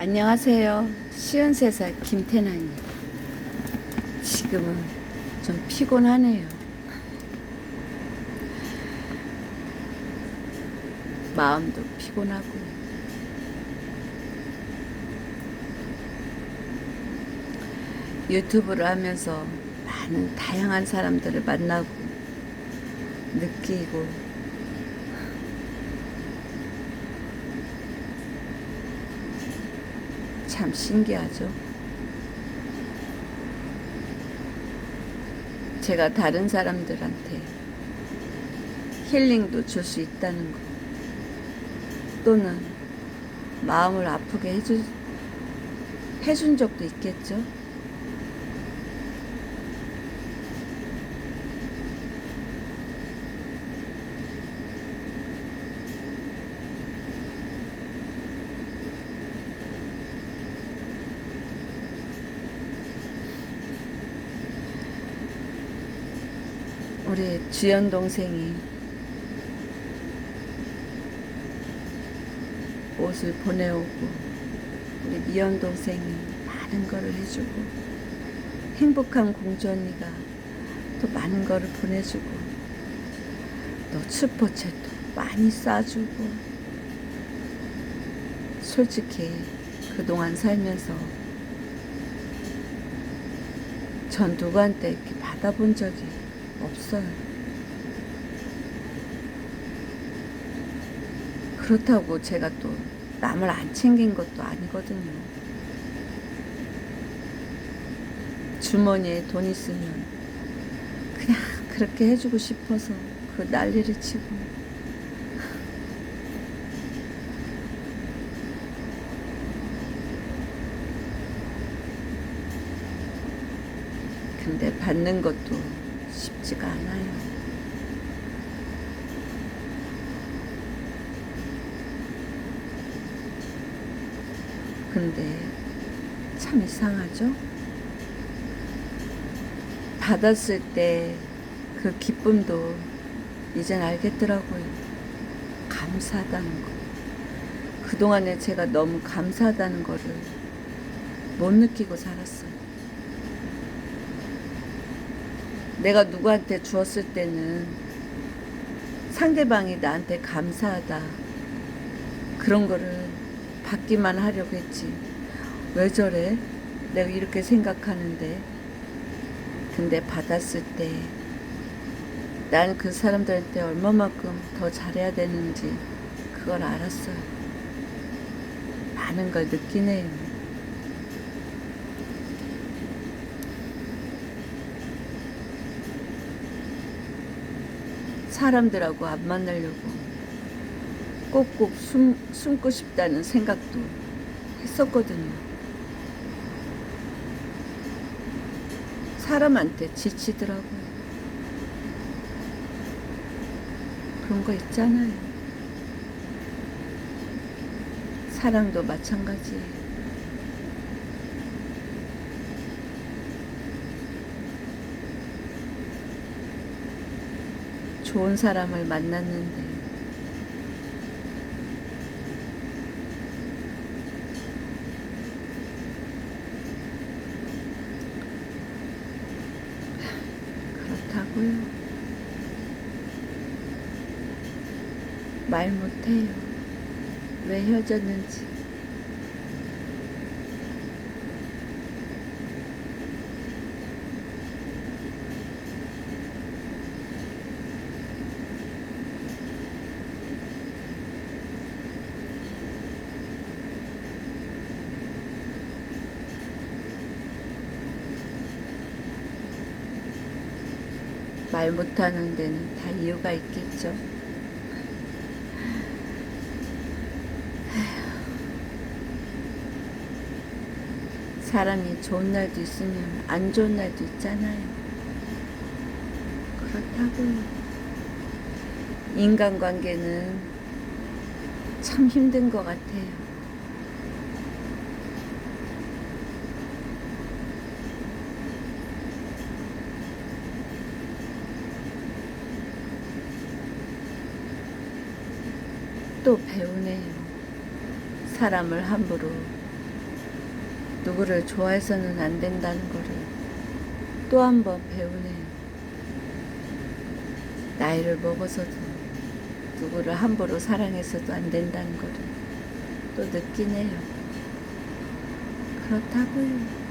안녕하세요. 시은세사 김태나입니다. 지금은 좀 피곤하네요. 마음도 피곤하고. 유튜브를 하면서 많은 다양한 사람들을 만나고 느끼고 참 신기하죠. 제가 다른 사람들한테 힐링도 줄 수 있다는 거. 또는 마음을 아프게 해주, 해준 적도 있겠죠. 우리 주연 동생이 옷을 보내오고 우리 미연 동생이 많은 거를 해주고 행복한 공주 언니가 또 많은 거를 보내주고 또 슈퍼챗도 많이 쏴주고 솔직히 그동안 살면서 전 누구한테 이렇게 받아본 적이 없어요. 그렇다고 제가 또 남을 안 챙긴 것도 아니거든요. 주머니에 돈 있으면 그냥 그렇게 해주고 싶어서 그 난리를 치고 근데 받는 것도 쉽지가 않아요. 근데 참 이상하죠? 받았을 때 그 기쁨도 이젠 알겠더라고요. 감사하다는 거. 그동안에 제가 너무 감사하다는 거를 못 느끼고 살았어요. 내가 누구한테 주었을 때는 상대방이 나한테 감사하다. 그런 거를 받기만 하려고 했지. 왜 저래? 내가 이렇게 생각하는데. 근데 받았을 때, 난 그 사람들한테 얼마만큼 더 잘해야 되는지, 그걸 알았어요. 많은 걸 느끼네요. 사람들하고 안 만나려고 꼭꼭 숨, 숨고 싶다는 생각도 했었거든요. 사람한테 지치더라고요. 그런 거 있잖아요. 사랑도 마찬가지예요. 좋은 사람을 만났는데 그렇다고요. 말 못해요. 왜 헤어졌는지. 말 못하는 데는 다 이유가 있겠죠. 사람이 좋은 날도 있으면 안 좋은 날도 있잖아요. 그렇다고요. 인간관계는 참 힘든 것 같아요. 또 배우네요. 사람을 함부로 누구를 좋아해서는 안 된다는 거를 또 한 번 배우네요. 나이를 먹어서도 누구를 함부로 사랑해서도 안 된다는 거를 또 느끼네요. 그렇다고요.